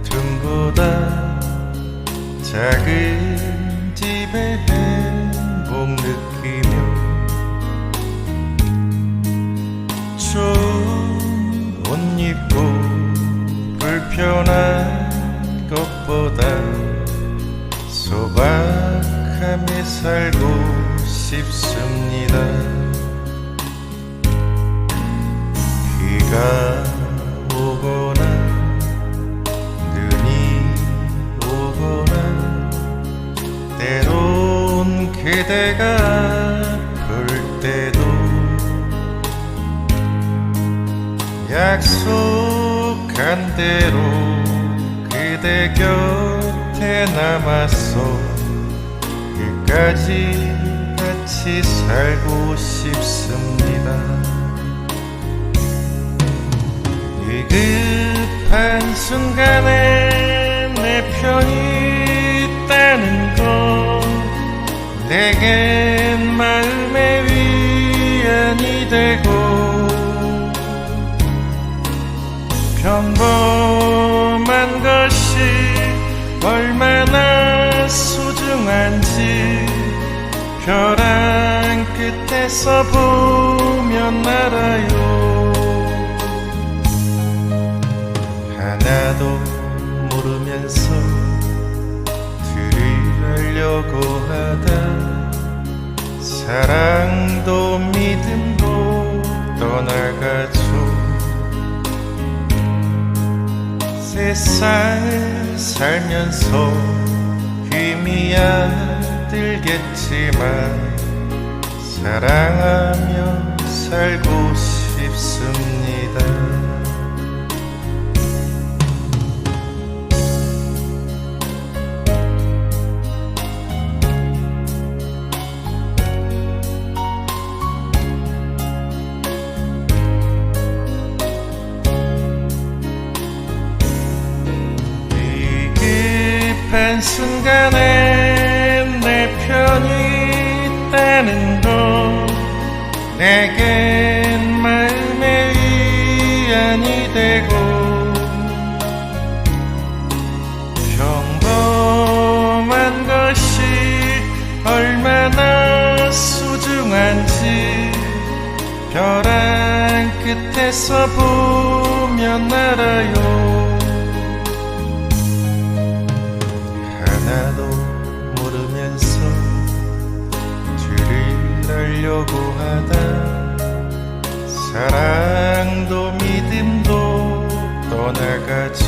말다툼보다. 작은 집에 행복 느끼며 좋은 옷 입고 불편한 것보다 소박하게 살고 싶습니다 그대가 볼 때도 약속한 대로 그대 곁에 남았어. 끝까지 같이 살고 싶습니다. 위급한 순간에 내 편이 위안이 되고 평범한 것이 얼마나 소중한지 벼랑 끝에서 보면 알아요. 하나도 모르면서 들으려고 하다 사랑도 믿음도 떠나가죠 세상을 살면서 힘이 들겠지만 사랑하며 살고 싶습니다. 위급한 순간에 내 편이 있다는 것 내겐 마음의 위안이 되고. 평범한 것이 얼마나 소중한지 벼랑 끝에서 보면 알아요 들으려고 하다 사랑도 믿음도 떠나가죠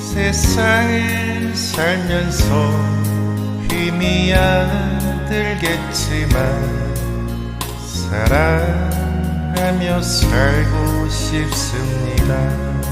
세상을 살면서 힘이 안 들겠지만 사랑하며 살고 싶습니다.